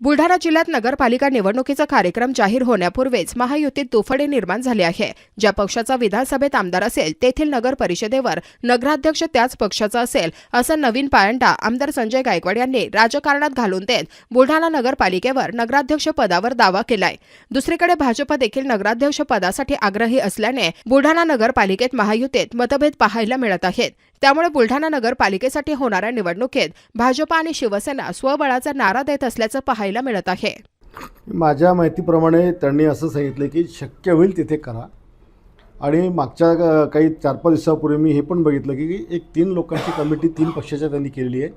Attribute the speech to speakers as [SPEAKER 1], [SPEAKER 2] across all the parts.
[SPEAKER 1] बुलढाणा जिल्ह्यात नगरपालिका निवडणुकीचा कार्यक्रम जाहीर होण्यापूर्वीच महायुतीत दुफळे निर्माण झाले आहे. ज्या पक्षाचा विधानसभेत आमदार असेल तेथील नगर परिषदेवर नगराध्यक्ष त्याच पक्षाचा असेल असं नवीन पायंडा आमदार संजय गायकवाड यांनी राजकारणात घालून देत बुलढाणा नगरपालिकेवर नगराध्यक्ष पदावर दावा केलाय. दुसरीकडे भाजप देखील नगराध्यक्ष पदासाठी आग्रही असल्याने बुलढाणा नगरपालिकेत महायुतीत मतभेद पाहायला मिळत आहेत. त्यामुळे बुलढाणा नगरपालिकेसाठी होणाऱ्या निवडणुकीत भाजप आणि शिवसेना स्वबळाचा नारा देत असल्याचं पाहायला मिळत आहे.
[SPEAKER 2] माझ्या माहितीप्रमाणे त्यांनी असं सांगितलं की शक्य होईल तिथे करा. आणि मागच्या काही चार पाच दिवसापूर्वी मी हे पण बघितलं की एक तीन लोकांची कमिटी तीन पक्षाच्या त्यांनी केलेली आहे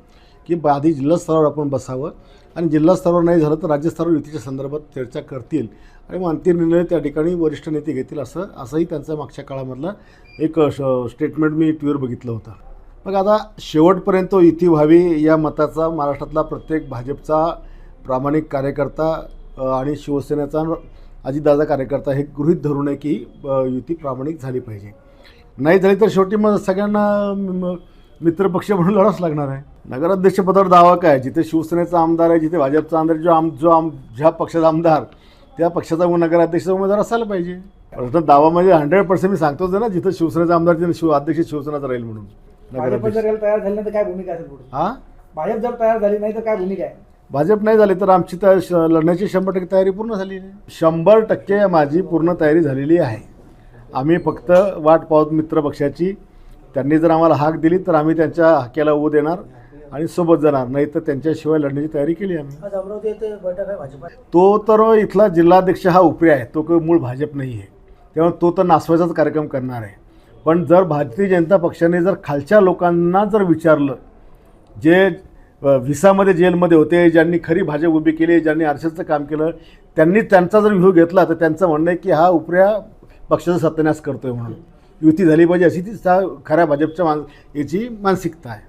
[SPEAKER 2] की आधी जिल्हास्तरावर आपण बसावं. आणि जिल्हास्तरावर नाही झालं तर राज्यस्तरावर युतीच्या संदर्भात चर्चा करतील. आणि मग अंतिम निर्णय त्या ठिकाणी वरिष्ठ नेते घेतील असं असंही त्यांचा मागच्या काळामधला एक श- स्टेटमेंट मी टी बघितलं होतं. मग आता शेवटपर्यंत युती व्हावी या मताचा महाराष्ट्रातला प्रत्येक भाजपचा प्रामाणिक कार्यकर्ता आणि शिवसेनेचा अजितदादा कार्यकर्ता हे गृहीत धरू नये की युती प्रामाणिक झाली पाहिजे. नाही झाली तर शेवटी मग सगळ्यांना मित्रपक्ष म्हणून लढावंच लागणार आहे. नगराध्यक्षपदावर दावा काय? जिथे शिवसेनेचा आमदार आहे जिथे भाजपचा आमदार आहे, जो आम जो आम ज्या पक्षाचा आमदार त्या पक्षाचा नगराध्यक्ष उमेदवार असायला पाहिजे. प्रश्न दावा म्हणजे हंड्रेड पर्सेंट मी सांगतोच आहे ना जिथं शिवसेनेचा आमदार तिथे शिव अध्यक्ष शिवसेनाचा राहील म्हणून.
[SPEAKER 3] भाजप
[SPEAKER 2] नगराध्यक्ष.
[SPEAKER 3] तयार झाली नाही तर काय भूमिका असेल
[SPEAKER 2] हां?
[SPEAKER 3] भाजप जर तयार झाली नाही तर काय भूमिका आहे?
[SPEAKER 2] भाजप नाही झाले तर आमची श- लढण्याची शंभर टक्के तयारी पूर्ण आहे शंभर टक्के माझी पूर्ण तयारी झालेली आहे. आम्ही फक्त वाट पाहत मित्र पक्षाची. त्यांनी जर आम्हाला हाक दिली तर आम्ही त्यांच्या हाक्याला ऊ देणार आणि सोबत जाणार. नाही तर त्यांच्याशिवाय लढण्याची तयारी केली आम्ही. तो तर इथला जिल्हाध्यक्ष हा उपरी आहे. तो काही मूळ भाजप नाही आहे. तेव्हा तो तर नासवायचाच कार्यक्रम करणार आहे. पण जर भारतीय जनता पक्षाने जर खालच्या लोकांना जर विचारलं जे विसामध्ये जेलमध्ये होते ज्यांनी खरी भाजप उभी केली ज्यांनी आरक्षणाचं काम केलं त्यांनी त्यांचा जर व्ह्यू घेतला तर त्यांचं म्हणणं आहे की हा उपऱ्या पक्षाचा सत्यानाश करतोय म्हणून. युती झाली पाहिजे अशी ती सा- खऱ्या भाजपच्या मान याची मानसिकता आहे.